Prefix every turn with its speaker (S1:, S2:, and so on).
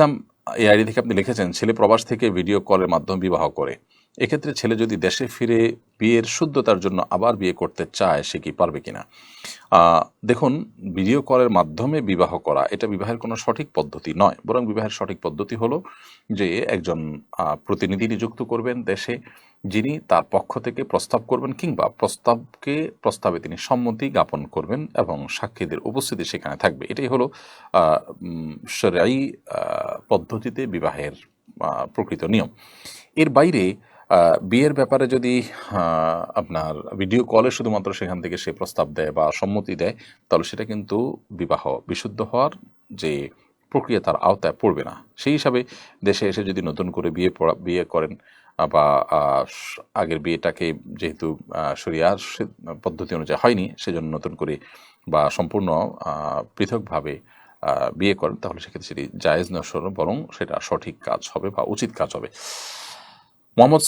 S1: ইসলাম এই আইডি থেকে আপনি লিখেছেন ছেলে প্রবাস থেকে ভিডিও কলের মাধ্যমে বিবাহ করে। এক্ষেত্রে ছেলে যদি দেশে ফিরে বিয়ের শুদ্ধতার জন্য আবার বিয়ে করতে চায়, সে কি পারবে কিনা? দেখুন, ভিডিও কলের মাধ্যমে বিবাহ করা, এটা বিবাহের কোনো সঠিক পদ্ধতি নয়। বরং বিবাহের সঠিক পদ্ধতি হলো যে, একজন প্রতিনিধি নিযুক্ত করবেন দেশে, যিনি তার পক্ষ থেকে প্রস্তাব করবেন কিংবা প্রস্তাবকে, প্রস্তাবে তিনি সম্মতি জ্ঞাপন করবেন এবং সাক্ষীদের উপস্থিতি সেখানে থাকবে। এটাই হলো সরাই পদ্ধতিতে বিবাহের প্রকৃত নিয়ম। এর বাইরে বিয়ের ব্যাপারে যদি আপনার ভিডিও কলে শুধুমাত্র সেখান থেকে সে প্রস্তাব দেয় বা সম্মতি দেয় তাহলে সেটা কিন্তু বিবাহ বিশুদ্ধ হওয়ার যে প্রক্রিয়া তার আওতায় পড়বে না। সেই হিসাবে দেশে এসে যদি নতুন করে বিয়ে পড়া বিয়ে করেন বা আগের বিয়েটাকে যেহেতু আহ, শরিয়ার পদ্ধতি অনুযায়ী হয়নি সেজন্য নতুন করে বা সম্পূর্ণ পৃথকভাবে বিয়ে করেন তাহলে সেক্ষেত্রে সেটি জায়েজ নসর বরং সেটা সঠিক কাজ হবে বা উচিত কাজ হবে। মোহাম্মদ